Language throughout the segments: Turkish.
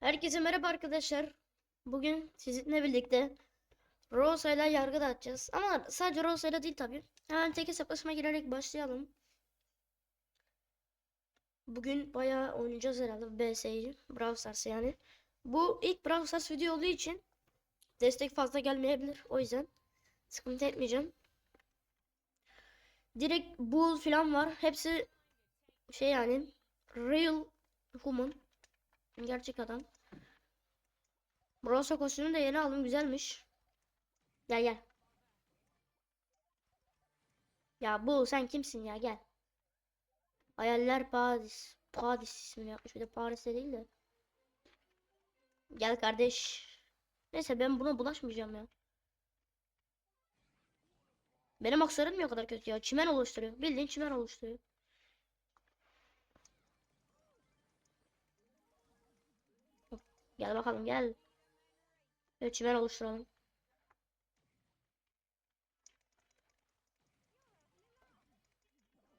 Herkese merhaba arkadaşlar. Bugün sizinle birlikte Rosa ile yargı dağıtacağız. Ama sadece Rosa ile değil tabii. Hemen tek hesaplaşma girerek başlayalım. Bugün bayağı oynayacağız herhalde BS'yi. Brawl Stars yani. Bu ilk Brawl Stars video olduğu için destek fazla gelmeyebilir. O yüzden sıkıntı etmeyeceğim. Direkt Bull falan var. Hepsi şey yani Real Human. Gerçek adam. Bronze kostümünü de yeni aldım. Güzelmiş. Gel gel. Ya bu sen kimsin ya gel. Hayaller Paris. Paris ismini yapmış. Bir de Paris'te değil de. Gel kardeş. Neyse ben buna bulaşmayacağım ya. Benim aksarım o kadar kötü ya? Çimen oluşturuyor. Bildiğin çimen oluşturuyor. Gel bakalım gel. Evet çimen oluşturalım.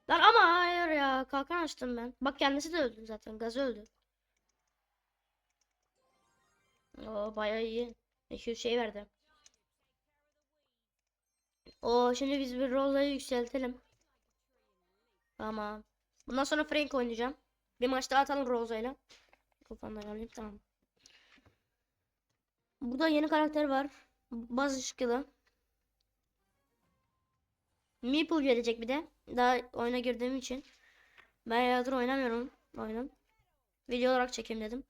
Lan ama hayır ya. Kalkan açtım ben. Bak kendisi de öldü zaten. Gaz öldü. Oo bayağı iyi. 200 şey verdi. Oo şimdi biz bir rollayı yükseltelim. Tamam. Bundan sonra Frank oynayacağım. Bir maç daha atalım Rosa'yla. Kafandan alayım tamam. Burada yeni karakter var. Baz ışıklı. Meeple gelecek bir de. Daha oyuna girdiğim için. Ben yıllardır oynamıyorum oyunu. Video olarak çekeyim dedim.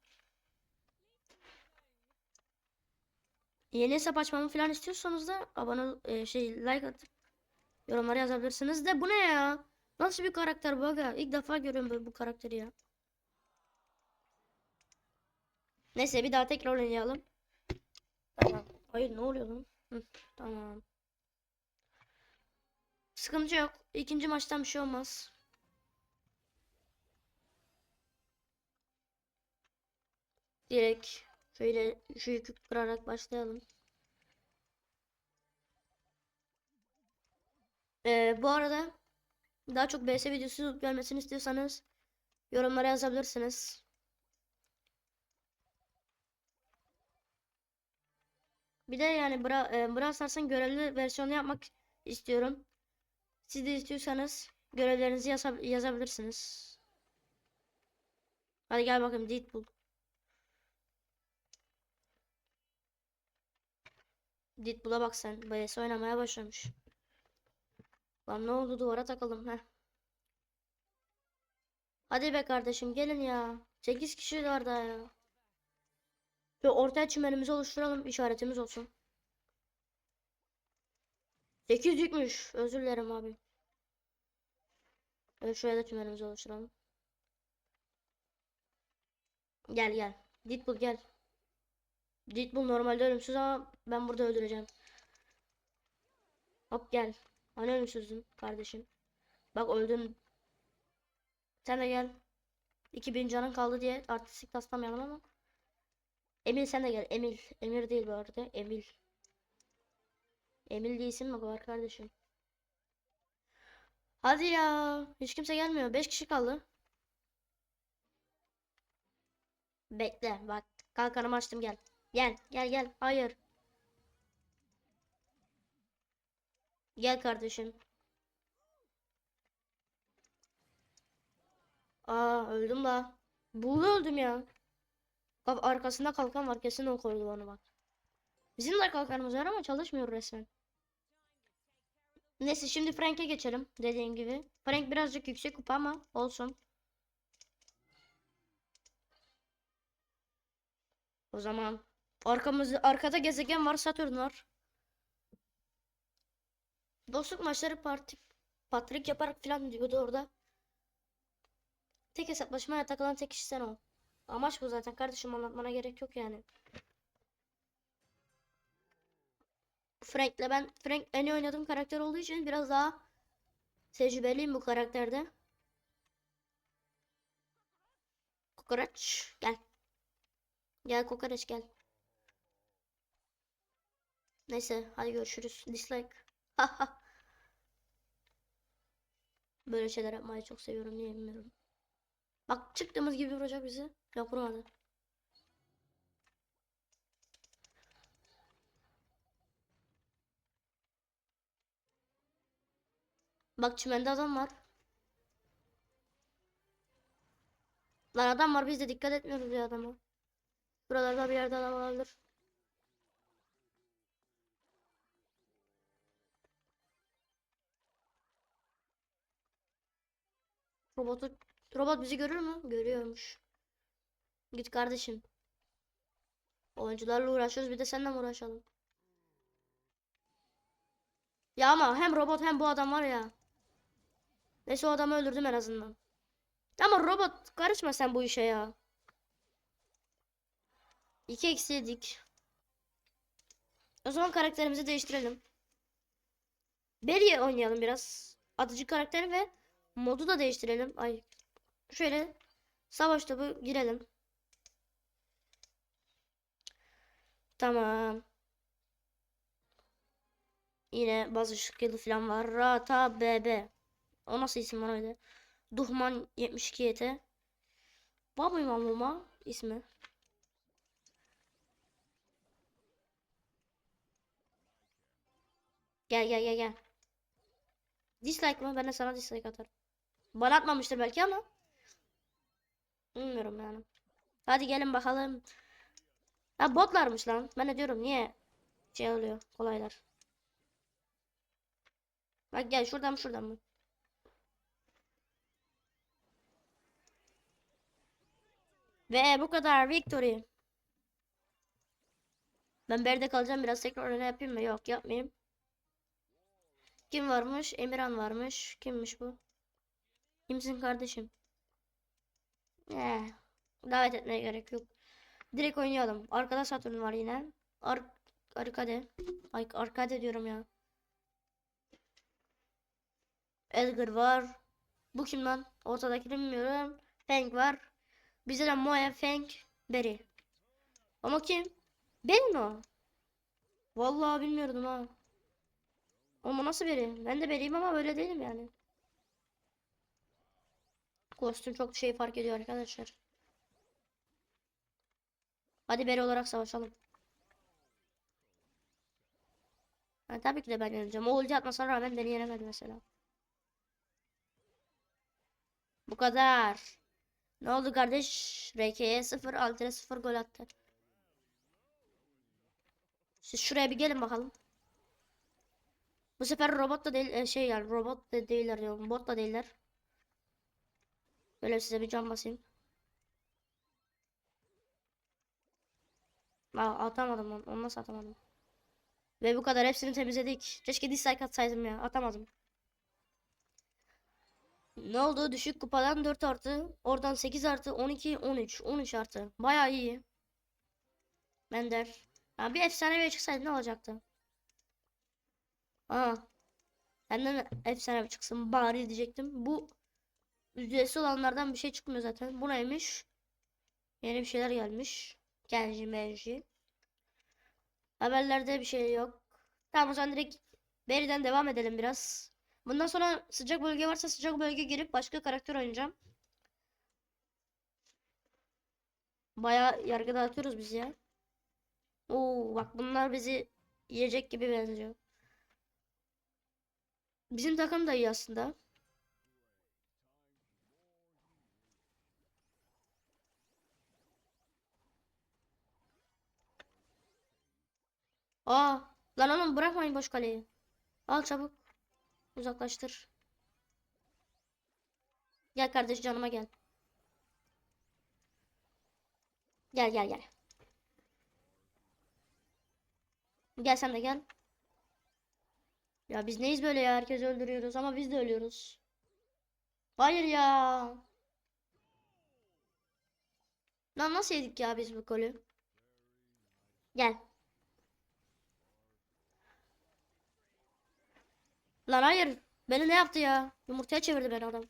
Yeni hesap açmamı falan istiyorsanız da abone e, şey like atıp yorumlara yazabilirsiniz de bu ne ya? Nasıl bir karakter bu aga? İlk defa görüyorum böyle bu karakteri ya. Neyse bir daha tekrar oynayalım. Tamam. Hayır ne oluyor lan? Hı, tamam. Sıkıntı yok. İkinci maçtan bir şey olmaz. Direkt şöyle şu yükü kırarak başlayalım. Ee, bu arada daha çok BS videosu gelmesini istiyorsanız yorumlara yazabilirsiniz. Bir de yani Bra e, Brawl Stars'ın görevli versiyonu yapmak istiyorum. Siz de istiyorsanız görevlerinizi yaza- yazabilirsiniz. Hadi gel bakayım Deadpool. Deadpool'a bak sen. BS oynamaya başlamış. Lan ne oldu duvara takıldım heh. Hadi be kardeşim gelin ya. 8 kişi var daha ya. Ve ortaya çimenimizi oluşturalım. işaretimiz olsun. 8 yükmüş. Özür dilerim abi. Evet şuraya da çimenimizi oluşturalım. Gel gel. Deadpool gel. Deadpool normalde ölümsüz ama ben burada öldüreceğim. Hop gel. Hani ölümsüzdün kardeşim. Bak öldün. Sen de gel. 2000 canın kaldı diye artistik taslamayalım ama. Emil sen de gel. Emil. Emir değil bu arada. Emil. Emil isim mi var kardeşim? Hadi ya. Hiç kimse gelmiyor. 5 kişi kaldı. Bekle. Bak. Kalkanımı açtım gel. Gel. Gel gel. Hayır. Gel kardeşim. Aa öldüm la. Buğulu öldüm ya. Arkasında kalkan var. Kesin o koydu onu bak. Bizim de kalkanımız var ama çalışmıyor resmen. Neyse şimdi Frank'e geçelim. Dediğim gibi. Frank birazcık yüksek kupa ama olsun. O zaman arkamızda arkada gezegen var Satürn var. Dostluk maçları parti patrik yaparak falan diyordu orada. Tek hesaplaşmaya takılan tek kişi sen ol. Amaç bu zaten kardeşim anlatmana gerek yok yani. Frank'le ben Frank en iyi oynadığım karakter olduğu için biraz daha tecrübeliyim bu karakterde. Kokoreç gel. Gel kokoreç gel. Neyse hadi görüşürüz. Dislike. Böyle şeyler yapmayı çok seviyorum niye bilmiyorum. Bak çıktığımız gibi vuracak bizi. Yapın onu. Bak çimende adam var. Lan adam var biz de dikkat etmiyoruz ya adama. Buralarda bir yerde adam olabilir. Robotu robot bizi görür mü? Görüyormuş. Git kardeşim. Oyuncularla uğraşıyoruz bir de seninle uğraşalım? Ya ama hem robot hem bu adam var ya. Neyse o adamı öldürdüm en azından. Ama robot karışma sen bu işe ya. İki eksi. O zaman karakterimizi değiştirelim. Barry'i oynayalım biraz. Atıcı karakteri ve modu da değiştirelim. Ay. Şöyle savaş topu girelim. Tamam. Yine bazı skill falan var. Rata BB. O nasıl isim lan öyle? Duhman 72 YT. Var mı mamuma ismi? Gel gel gel gel. Dislike mı? Ben de sana dislike atarım. Bana atmamıştır belki ama. Bilmiyorum yani. Hadi gelin bakalım. Ha botlarmış lan. Ben de diyorum niye şey oluyor kolaylar. Bak gel şuradan mı şuradan mı? Ve bu kadar victory. Ben berde kalacağım biraz tekrar ne yapayım mı? Yok yapmayayım. Kim varmış? Emirhan varmış. Kimmiş bu? Kimsin kardeşim? Eh, davet etmeye gerek yok. Direkt oynayalım. Arkada Satürn var yine. Ar arkade. Ay arkade diyorum ya. Edgar var. Bu kim lan? Ortadakini bilmiyorum. Feng var. Bize de Moe, Feng, Berry. Ama kim? Ben mi o? Vallahi bilmiyordum ha. Ama nasıl biri? Ben de beriyim ama böyle değilim yani. Kostüm çok şey fark ediyor arkadaşlar. Hadi beri olarak savaşalım. Ha, tabii ki de ben yeneceğim. O ulti atmasına rağmen beni yenemedi mesela. Bu kadar. Ne oldu kardeş? RK'ye 0, Alter'e 0 gol attı. Siz şuraya bir gelin bakalım. Bu sefer robot da değil e, şey yani robot da değiller diyorum. Bot da değiller. Böyle size bir can basayım. Aa, atamadım onu. Onu nasıl atamadım? Ve bu kadar hepsini temizledik. Keşke dislike atsaydım ya. Atamadım. Ne oldu? Düşük kupadan 4 artı. Oradan 8 artı. 12, 13. 13 artı. Baya iyi. Bender. Ya bir efsaneviye çıksaydı ne olacaktı? Aa. Benden efsane çıksın bari diyecektim. Bu ücretsiz olanlardan bir şey çıkmıyor zaten. Bu neymiş? Yeni bir şeyler gelmiş. Genji menji. Haberlerde bir şey yok. Tamam o zaman direkt Berry'den devam edelim biraz. Bundan sonra sıcak bölge varsa sıcak bölge girip başka karakter oynayacağım. Baya yargı dağıtıyoruz biz ya. Oo bak bunlar bizi yiyecek gibi benziyor. Bizim takım da iyi aslında. Aa, lan oğlum bırakmayın boş kaleyi. Al çabuk. Uzaklaştır. Gel kardeş canıma gel. Gel gel gel. Gel sen de gel. Ya biz neyiz böyle ya? Herkes öldürüyoruz ama biz de ölüyoruz. Hayır ya. Lan nasıl yedik ya biz bu golü? Gel. Lan hayır. Beni ne yaptı ya? Yumurtaya çevirdi beni adam.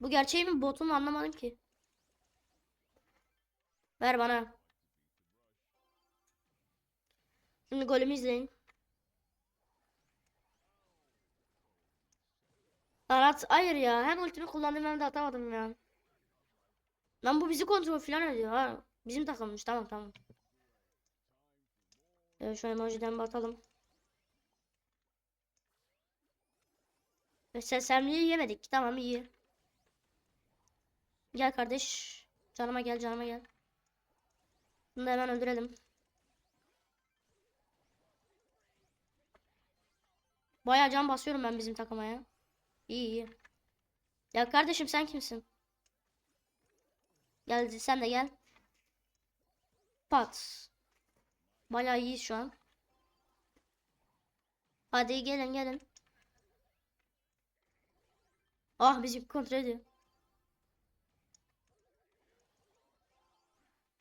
Bu gerçeği mi botu mu anlamadım ki. Ver bana. Şimdi golümü izleyin. Lan at hayır ya. Hem ultimi kullandım hem de atamadım ya. Lan bu bizi kontrol falan ediyor ha. Bizim takımmış tamam tamam. Evet, şu emojiden batalım. Ve sersemliği yemedik. Tamam iyi. Gel kardeş. Canıma gel canıma gel. Bunu da hemen öldürelim. Bayağı can basıyorum ben bizim takıma ya. İyi iyi. Ya kardeşim sen kimsin? Gel sen de gel. Pat. Bayağı iyi şu an. Hadi gelin gelin. Ah bizim kontrol ediyor.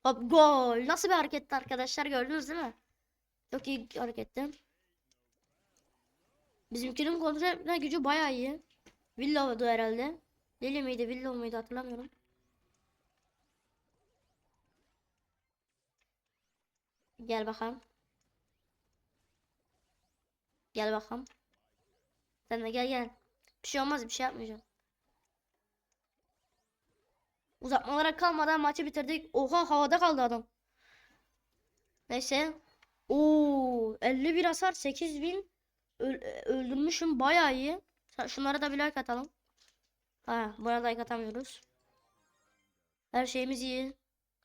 Hop gol. Nasıl bir hareketti arkadaşlar gördünüz değil mi? Çok iyi hareketti. Bizimkinin kontrol etme gücü bayağı iyi. Villa'dı herhalde. Lili miydi, Villa mıydı hatırlamıyorum. Gel bakalım. Gel bakalım. Sen de gel gel. Bir şey olmaz, bir şey yapmayacağım. Uzatmalara kalmadan maçı bitirdik. Oha havada kaldı adam. Neyse. Oo 51 hasar 8000 Öl öldürmüşüm bayağı iyi. Şunlara da bir like atalım. Ha, buna like atamıyoruz. Her şeyimiz iyi.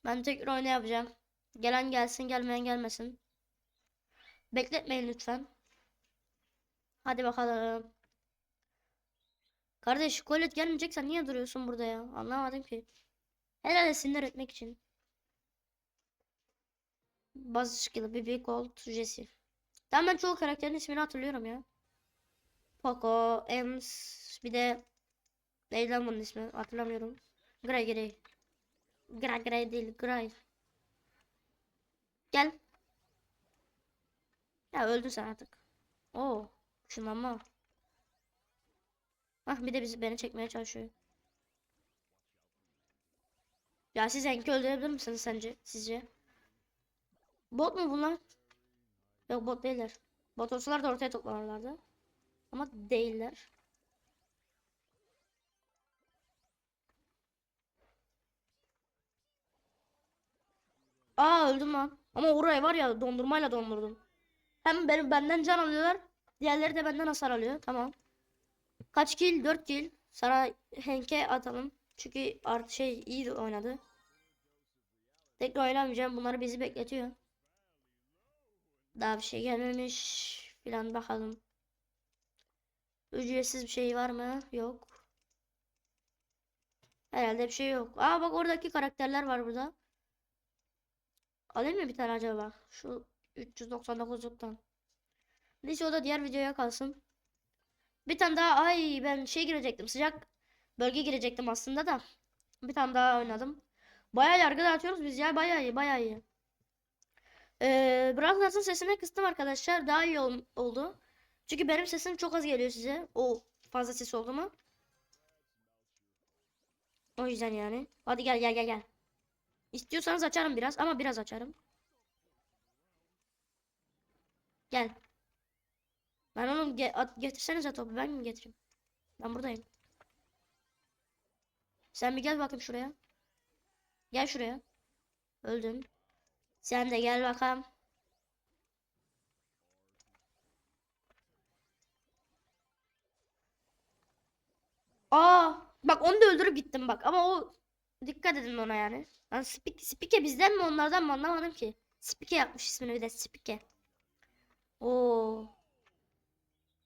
Ben tekrar oyna yapacağım. Gelen gelsin, gelmeyen gelmesin. Bekletmeyin lütfen. Hadi bakalım. Kardeş, Colette gelmeyeceksen niye duruyorsun burada ya? Anlamadım ki. Herhalde sinir etmek için. Bazı skill, BB Gold, Jesse. Tamam ben çoğu karakterin ismini hatırlıyorum ya. Poco, Ems, bir de neydi lan bunun ismi hatırlamıyorum. Gray Gray. Gray Gray değil Gray. Gel. Ya öldün sen artık. Oo, şunlanma. Ah bir de bizi beni çekmeye çalışıyor. Ya siz Enki öldürebilir misiniz sence? Sizce? Bot mu bunlar? Yok bot değiller. Bot olsalar da ortaya toplanırlardı. Ama değiller. Aa öldüm lan. Ama orayı var ya dondurmayla dondurdum. Hem benim benden can alıyorlar. Diğerleri de benden hasar alıyor. Tamam. Kaç kill? 4 kill. Sana Henk'e atalım. Çünkü artık şey iyi oynadı. Tekrar oynamayacağım. Bunları bizi bekletiyor. Daha bir şey gelmemiş. Filan bakalım. Ücretsiz bir şey var mı? Yok. Herhalde bir şey yok. Aa bak oradaki karakterler var burada. Alayım mı bir tane acaba? Şu 399'luktan. Neyse o da diğer videoya kalsın. Bir tane daha ay ben şey girecektim sıcak bölge girecektim aslında da. Bir tane daha oynadım. Bayağı yargı dağıtıyoruz biz ya bayağı iyi bayağı iyi. Ee, Brawl sesini kıstım arkadaşlar. Daha iyi ol- oldu. Çünkü benim sesim çok az geliyor size. O fazla ses oldu mu? O yüzden yani. Hadi gel gel gel gel. İstiyorsanız açarım biraz ama biraz açarım. Gel. Ben onu ge at getirsenize topu ben mi getireyim? Ben buradayım. Sen bir gel bakayım şuraya. Gel şuraya. Öldüm. Sen de gel bakalım. Aa, bak onu da öldürüp gittim bak ama o dikkat edin ona yani. Lan Spik, Spike bizden mi onlardan mı anlamadım ki. Spike yapmış ismini bir de Spike. Oo.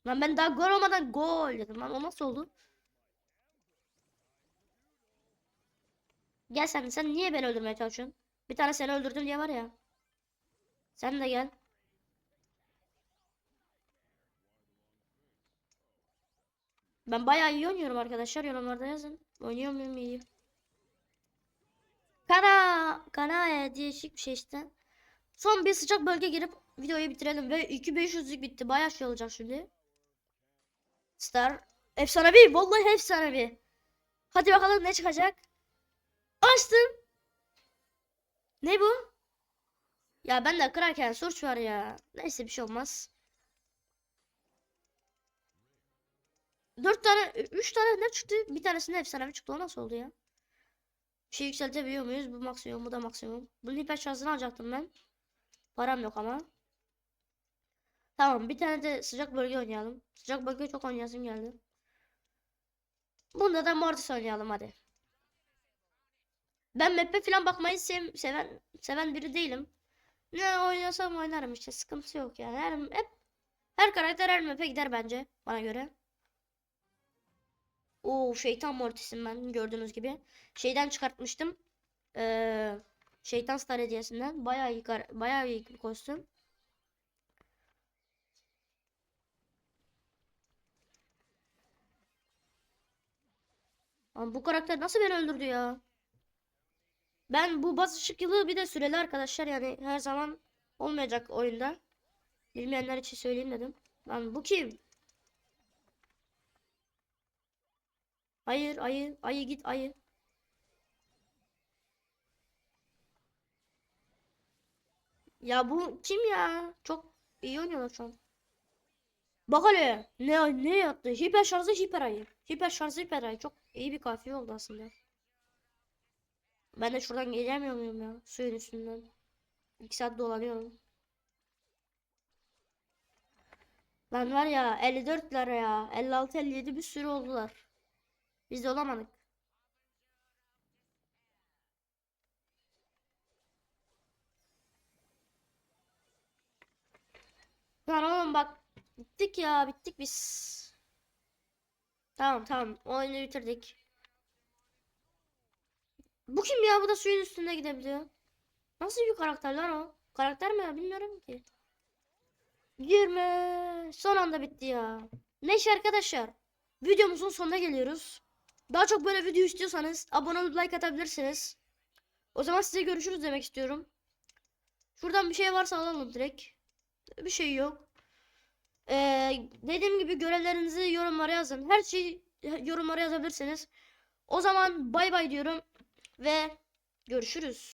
Lan ben daha gol olmadan gol dedim lan o nasıl oldu? Gel sen sen niye beni öldürmeye çalışıyorsun? Bir tane seni öldürdüm diye var ya. Sen de gel. Ben bayağı iyi oynuyorum arkadaşlar. Yorumlarda yazın. Oynuyor muyum iyi? Kana, kana değişik bir şey işte. Son bir sıcak bölge girip videoyu bitirelim ve 2500'lük bitti. Bayağı şey olacak şimdi. Star efsanevi, vallahi efsanevi. Hadi bakalım ne çıkacak? Açtım. Ne bu? Ya ben de kırarken suç var ya. Neyse bir şey olmaz. Dört tane, üç tane ne çıktı? Bir tanesinde efsanevi çıktı. O nasıl oldu ya? Bir şey yükseltebiliyor muyuz? Bu maksimum, bu da maksimum. Bunun hiper şansını alacaktım ben. Param yok ama. Tamam, bir tane de sıcak bölge oynayalım. Sıcak bölge çok oynayasım geldi. Bunda da Mortis oynayalım hadi. Ben map'e falan bakmayı sev- seven seven biri değilim. Ne oynasam oynarım işte sıkıntı yok yani. Her, hep her karakter her map'e gider bence bana göre. Oo şeytan Mortis'im ben gördüğünüz gibi. Şeyden çıkartmıştım. Ee, şeytan Star hediyesinden. Bayağı iyi bayağı iyi bir kostüm. Ama bu karakter nasıl beni öldürdü ya? Ben bu bas ışık bir de süreli arkadaşlar yani her zaman olmayacak oyunda. Bilmeyenler için söyleyeyim dedim. Lan bu kim? Hayır ayı ayı git ayı. Ya bu kim ya? Çok iyi oynuyorlar şu an. Bak hele ne ne yaptı? Hiper şarjı hiper ayı. Hiper şarjı hiper ayı. Çok iyi bir kafiye oldu aslında. Ben de şuradan gelemiyor muyum ya? Suyun üstünden. 2 saat dolanıyorum. Lan var ya 54 lira ya. 56 57 bir sürü oldular. Biz de olamadık. Lan oğlum bak bittik ya bittik biz. Tamam tamam oyunu bitirdik. Bu kim ya? Bu da suyun üstünde gidebiliyor. Nasıl bir karakter lan o? Karakter mi ya? Bilmiyorum ki. 20. Son anda bitti ya. Neyse arkadaşlar. Videomuzun sonuna geliyoruz. Daha çok böyle video istiyorsanız abone olup like atabilirsiniz. O zaman size görüşürüz demek istiyorum. Şuradan bir şey varsa alalım direkt. Bir şey yok. Ee, dediğim gibi görevlerinizi yorumlara yazın. Her şeyi yorumlara yazabilirsiniz. O zaman bay bay diyorum ve görüşürüz.